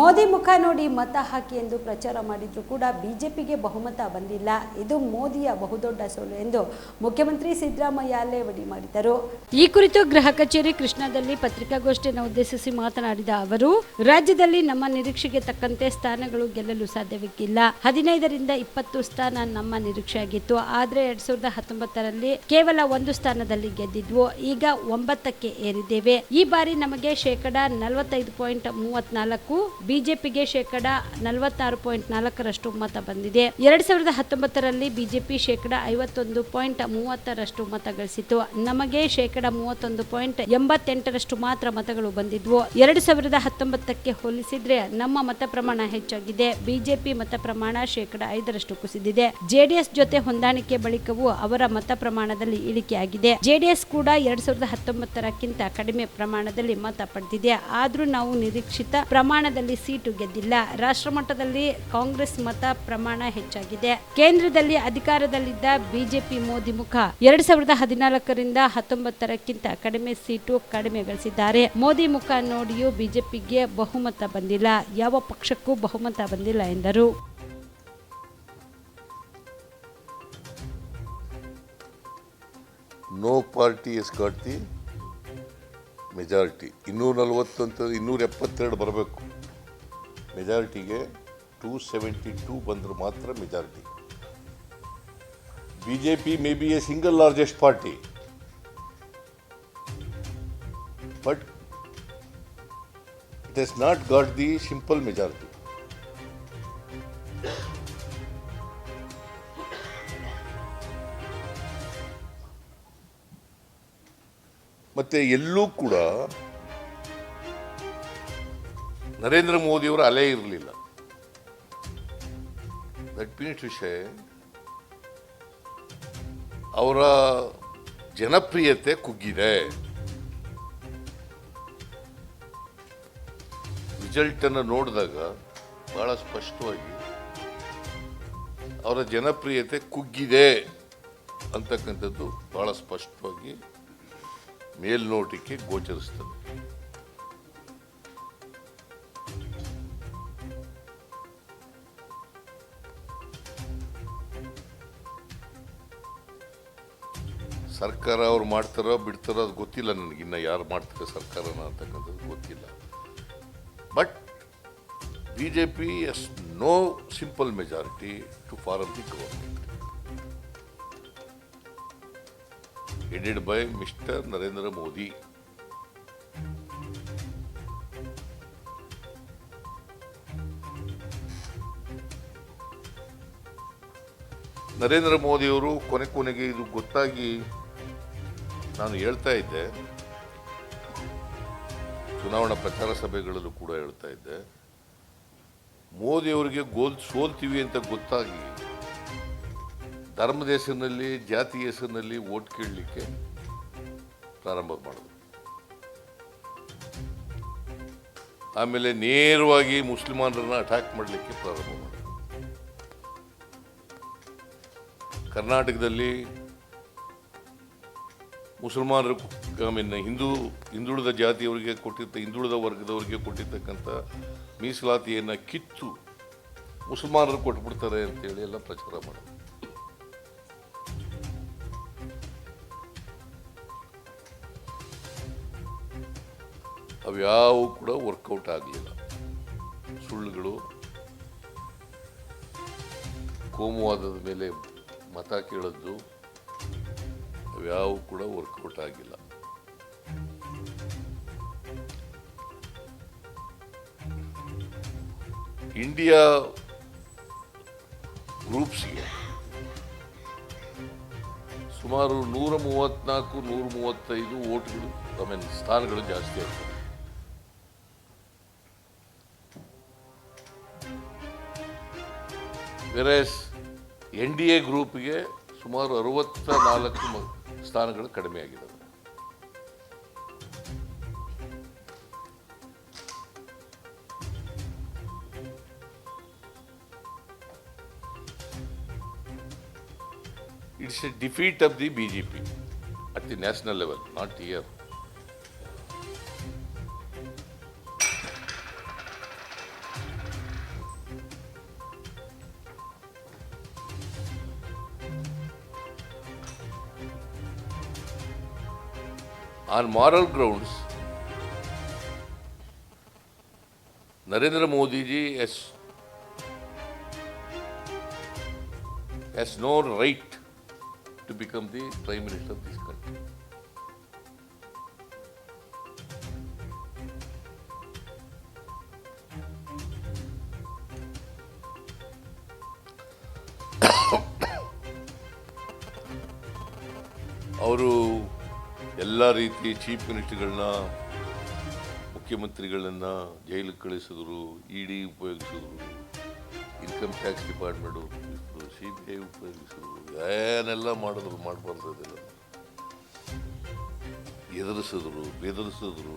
ಮೋದಿ ಮುಖ ನೋಡಿ ಮತ ಹಾಕಿ ಎಂದು ಪ್ರಚಾರ ಮಾಡಿದ್ರು ಕೂಡ ಬಿಜೆಪಿಗೆ ಬಹುಮತ ಬಂದಿಲ್ಲ. ಇದು ಮೋದಿಯ ಬಹುದೊಡ್ಡ ಸೋಲು ಎಂದು ಮುಖ್ಯಮಂತ್ರಿ ಸಿದ್ದರಾಮಯ್ಯ ಲೇವಡಿ ಮಾಡಿದರು. ಈ ಕುರಿತು ಗೃಹ ಕಚೇರಿ ಕೃಷ್ಣಾದಲ್ಲಿ ಪತ್ರಿಕಾಗೋಷ್ಠಿಯನ್ನು ಉದ್ದೇಶಿಸಿ ಮಾತನಾಡಿದ ಅವರು, ರಾಜ್ಯದಲ್ಲಿ ನಮ್ಮ ನಿರೀಕ್ಷೆಗೆ ತಕ್ಕಂತೆ ಸ್ಥಾನಗಳು ಗೆಲ್ಲಲು ಸಾಧ್ಯವಿಲ್ಲ ಹದಿನೈದರಿಂದ ಇಪ್ಪತ್ತು ಸ್ಥಾನ ನಮ್ಮ ನಿರೀಕ್ಷೆಯಾಗಿತ್ತು. ಆದರೆ ಎರಡ್ ಸಾವಿರದ ಹತ್ತೊಂಬತ್ತರಲ್ಲಿ ಕೇವಲ ಒಂದು ಸ್ಥಾನದಲ್ಲಿ ಗೆದ್ದಿದ್ವು. ಈಗ ಒಂಬತ್ತಕ್ಕೆ ಏರಿದ್ದೇವೆ. ಈ ಬಾರಿ ನಮಗೆ ಶೇಕಡ ನಲವತ್ತೈದು ಪಾಯಿಂಟ್ ಮೂವತ್ನಾಲ್ಕು ಬಿಜೆಪಿಗೆ ಶೇಕಡ ನಲವತ್ತಾರು ಪಾಯಿಂಟ್ ನಾಲ್ಕರಷ್ಟು ಮತ ಬಂದಿದೆ. ಎರಡ್ ಸಾವಿರದ ಹತ್ತೊಂಬತ್ತರಲ್ಲಿ ಬಿಜೆಪಿ ಶೇಕಡ ಐವತ್ತೊಂದು ಪಾಯಿಂಟ್ ಮೂವತ್ತರಷ್ಟು ಮತ ಗಳಿಸಿತು ನಮಗೆ ಶೇಕಡ ಮೂವತ್ತೊಂದು ಪಾಯಿಂಟ್ ಎಂಬತ್ತೆಂಟರಷ್ಟು ಮಾತ್ರ ಮತಗಳು ಬಂದಿದ್ವು. ಎರಡ್ ಸಾವಿರದ ಹತ್ತೊಂಬತ್ತಕ್ಕೆ ಹೋಲಿಸಿದ್ರೆ ನಮ್ಮ ಮತ ಪ್ರಮಾಣ ಹೆಚ್ಚಾಗಿದೆ. ಬಿಜೆಪಿ ಮತ ಪ್ರಮಾಣ ಶೇಕಡ ಐದರಷ್ಟು ಕುಸಿದಿದೆ. ಜೆಡಿಎಸ್ ಜೊತೆ ಹೊಂದಾಣಿಕೆ ಬಳಿಕವೂ ಅವರ ಮತ ಪ್ರಮಾಣದಲ್ಲಿ ಇಳಿಕೆಯಾಗಿದೆ. ಜೆಡಿಎಸ್ ಕೂಡ ಎರಡ್ ಸಾವಿರದ ಹತ್ತೊಂಬತ್ತರಕ್ಕಿಂತ ಕಡಿಮೆ ಪ್ರಮಾಣದಲ್ಲಿ ಮತ ಪಡೆದಿದೆ. ಆದ್ರೂ ನಾವು ನಿರೀಕ್ಷಿತ ಪ್ರಮಾಣದಲ್ಲಿ ಸೀಟು ಗೆದ್ದಿಲ್ಲ. ರಾಷ್ಟ್ರಮಟ್ಟದಲ್ಲಿ ಕಾಂಗ್ರೆಸ್ ಮತ ಪ್ರಮಾಣ ಹೆಚ್ಚಾಗಿದೆ. ಕೇಂದ್ರದಲ್ಲಿ ಅಧಿಕಾರದಲ್ಲಿದ್ದ ಬಿಜೆಪಿ ಮೋದಿ ಮುಖ ಎರಡ್ ಸಾವಿರದ ಹದಿನಾಲ್ಕರಿಂದ ಹತ್ತೊಂಬತ್ತರಕ್ಕಿಂತ ಕಡಿಮೆ ಸೀಟು ಕಡಿಮೆ ಗಳಿಸಿದ್ದಾರೆ ಮೋದಿ ಮುಖ ನೋಡಿಯೂ ಬಿಜೆಪಿಗೆ ಬಹುಮತ ಬಂದಿಲ್ಲ. ಯಾವ ಪಕ್ಷಕ್ಕೂ ಬಹುಮತ ಬಂದಿಲ್ಲ ಎಂದರು. No party is got the majority. ಇನ್ನೂರ ನಲವತ್ತು ಅಂತ ಇನ್ನೂರ ಎಪ್ಪತ್ತೆರಡು ಬರಬೇಕು. ಮೆಜಾರಿಟಿಗೆ ಟೂ ಸೆವೆಂಟಿ ಟೂ ಬಂದರೆ ಮಾತ್ರ majority. B J P may be a single largest party. But it is not got the simple majority ಮತ್ತೆ ಎಲ್ಲೂ ಕೂಡ ನರೇಂದ್ರ ಮೋದಿಯವರ ಅಲೆ ಇರಲಿಲ್ಲ. ದಟ್ ಮೀನ್ಸ್ ವಿಷಯ, ಅವರ ಜನಪ್ರಿಯತೆ ಕುಗ್ಗಿದೆ. ರಿಸಲ್ಟ್ ಅನ್ನು ನೋಡಿದಾಗ ಬಹಳ ಸ್ಪಷ್ಟವಾಗಿ ಅವರ ಜನಪ್ರಿಯತೆ ಕುಗ್ಗಿದೆ ಅಂತಕ್ಕಂಥದ್ದು ಬಹಳ ಸ್ಪಷ್ಟವಾಗಿ ಮೇಲ್ನೋಟಕ್ಕೆ ಗೋಚರಿಸ್ತದೆ. ಸರ್ಕಾರ ಅವ್ರು ಮಾಡ್ತಾರೋ ಬಿಡ್ತಾರೋ ಅದು ಗೊತ್ತಿಲ್ಲ ನನಗಿನ್ನ ಯಾರು ಮಾಡ್ತಾರೆ ಸರ್ಕಾರನ ಅಂತಕ್ಕಂಥದ್ದು ಗೊತ್ತಿಲ್ಲ. But B J P is no simple majority to form the government headed by mister Narendra Modi Narendra ಮೋದಿಯವರು ಕೊನೆ ಕೊನೆಗೆ ಇದು ಗೊತ್ತಾಗಿ ನಾನು ಹೇಳ್ತಾ ಇದ್ದೆ, ಚುನಾವಣಾ ಪ್ರಚಾರ ಸಭೆಗಳಲ್ಲೂ ಕೂಡ ಹೇಳ್ತಾ ಇದ್ದೆ ಮೋದಿಯವರಿಗೆ ಗೋಲ್ ಸೋಲ್ತೀವಿ ಅಂತ ಗೊತ್ತಾಗಿ ಧರ್ಮದ ಹೆಸರಿನಲ್ಲಿ, ಜಾತಿ ಹೆಸರಿನಲ್ಲಿ ಓಟ್ ಕೇಳಲಿಕ್ಕೆ ಪ್ರಾರಂಭ ಮಾಡಿದ್ರು. ಆಮೇಲೆ ನೇರವಾಗಿ ಮುಸ್ಲಿಮಾನರನ್ನ ಅಟ್ಯಾಕ್ ಮಾಡಲಿಕ್ಕೆ ಪ್ರಾರಂಭ ಮಾಡಿದ್ರು. ಕರ್ನಾಟಕದಲ್ಲಿ ಮುಸಲ್ಮಾನರು ಐ ಮೀನ್ ಹಿಂದೂ, ಹಿಂದುಳಿದ ಜಾತಿಯವರಿಗೆ ಕೊಟ್ಟಿದ್ದ, ಹಿಂದುಳಿದ ವರ್ಗದವರಿಗೆ ಕೊಟ್ಟಿರ್ತಕ್ಕಂಥ ಮೀಸಲಾತಿಯನ್ನು ಕಿತ್ತು ಮುಸಲ್ಮಾನರು ಕೊಟ್ಬಿಡ್ತಾರೆ ಅಂತೇಳಿ ಎಲ್ಲ ಪ್ರಚಾರ ಮಾಡೋದು. ಅವ್ಯಾವು ಕೂಡ ವರ್ಕೌಟ್ ಆಗಲಿಲ್ಲ. ಸುಳ್ಳುಗಳು, ಕೋಮುವಾದದ ಮೇಲೆ ಮತ ಕೇಳದ್ದು ಅವ್ಯಾವು ಕೂಡ ವರ್ಕೌಟ್ ಆಗಿಲ್ಲ. ಇಂಡಿಯಾ ಗ್ರೂಪ್ಸ್ಗೆ ಸುಮಾರು ನೂರ ಮೂವತ್ನಾಲ್ಕು, ನೂರ ಮೂವತ್ತೈದು ಓಟ್ಗಳು ಐ ಮೀನ್ ಸ್ಥಾನಗಳು ಜಾಸ್ತಿ ಆಗ್ತವೆ. ವೆರೈಸ್ ಎನ್ ಡಿ ಎ ಗ್ರೂಪ್ಗೆ ಸುಮಾರು ಅರವತ್ತ ನಾಲ್ಕು ಸ್ಥಾನಗಳು ಕಡಿಮೆ ಆಗಿದ್ದಾವೆ it's a defeat of the B J P at the national level not here on moral grounds, Narendra Modi ji has, has no right to become the Prime Minister of this country. ಅವರು ಎಲ್ಲ ರೀತಿ chief ಮಿನಿಸ್ಟರ್ಗಳನ್ನ ಮುಖ್ಯಮಂತ್ರಿಗಳನ್ನ ಜೈಲಿಗೆ ಕಳಿಸಿದ್ರು E D ಉಪಯೋಗಿಸಿದ್ರು, income tax department ಉಪಯೋಗಿಸಿದ್ರು C B I ಉಪಯೋಗಿಸಿದ್ರು, ಏನೆಲ್ಲ ಮಾಡಿದ್ರು, ಮಾಡಬಾರ್ದು ಎದುರಿಸಿದ್ರು, ಬೆದರಿಸಿದ್ರು.